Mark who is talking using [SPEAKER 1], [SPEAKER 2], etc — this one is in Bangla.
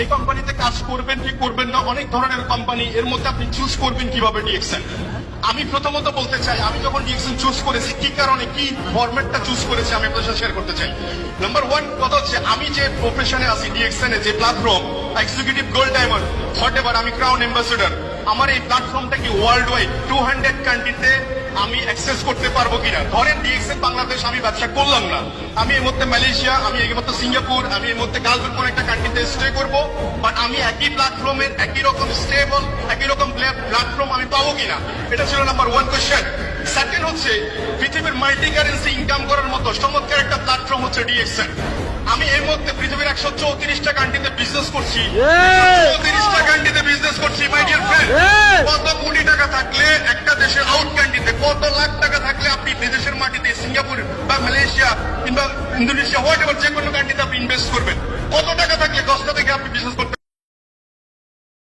[SPEAKER 1] এই কোম্পানিতে কাজ করবেন কি করবেন না, অনেক ধরনের কোম্পানি এর মধ্যে আপনি চুজ করবেন কীভাবে ডিএক্সএন আমি প্রথমত বলতে চাই, আমি যখন ডিএক্সএন চুজ করেছি, কি কারণে, কি ফরম্যাটটা চুজ করেছি আমি আপনার সাথে শেয়ার করতে চাই? নাম্বার ওয়ান কথা হচ্ছে, আমি যে প্রফেশনে আছি ডিএক্সএন এ যে platform executive gold diamond whatever আমি ক্রাউন অ্যাম্বাসেডর আমার এই প্ল্যাটফর্মটা কি ওয়ার্ল্ড ওয়াইড টু হান্ড্রেড কান্ট্রিতে আমি অ্যাক্সেস করতে পারব কিনা? ধরেন ডিএক্সএন বাংলাদেশ, আমি ব্যবসা করলাম না। আমি এর মধ্যে মালয়েশিয়া আমি এর মধ্যে সিঙ্গাপুর আমি এর মধ্যে গালফের কোন একটা স্টে করব বাট আমি একই প্ল্যাটফর্মের একই রকম স্টেবল একই রকম প্ল্যাটফর্ম আমি পাবো কিনা? এটা ছিল নাম্বার ওয়ান কোয়েশ্চেন সেকেন্ড হচ্ছে পৃথিবীর মাল্টি কারেন্সি ইনকাম করার মতো চমৎকার একটা প্ল্যাটফর্ম হচ্ছে ডিএক্সএন আমি এর মধ্যে পৃথিবীর একশো চৌত্রিশটা কান্ট্রিতে বিজনেস করছি চৌত্রিশটা কান্ট্রিতে বিজনেস করছি মাই ডিয়ার ফ্রেন্ড কত কোটি টাকা থাকলে একটা দেশের আউট কান্ট্রিতে কত লাখ টাকা থাকলে আপনি বিদেশের মাটিতে সিঙ্গাপুর বা মালয়েশিয়া কিংবা ইন্দোনেশিয়া হোয়াট এভার যে কোনো কান্ট্রিতে আপনি ইনভেস্ট করবেন। কত টাকা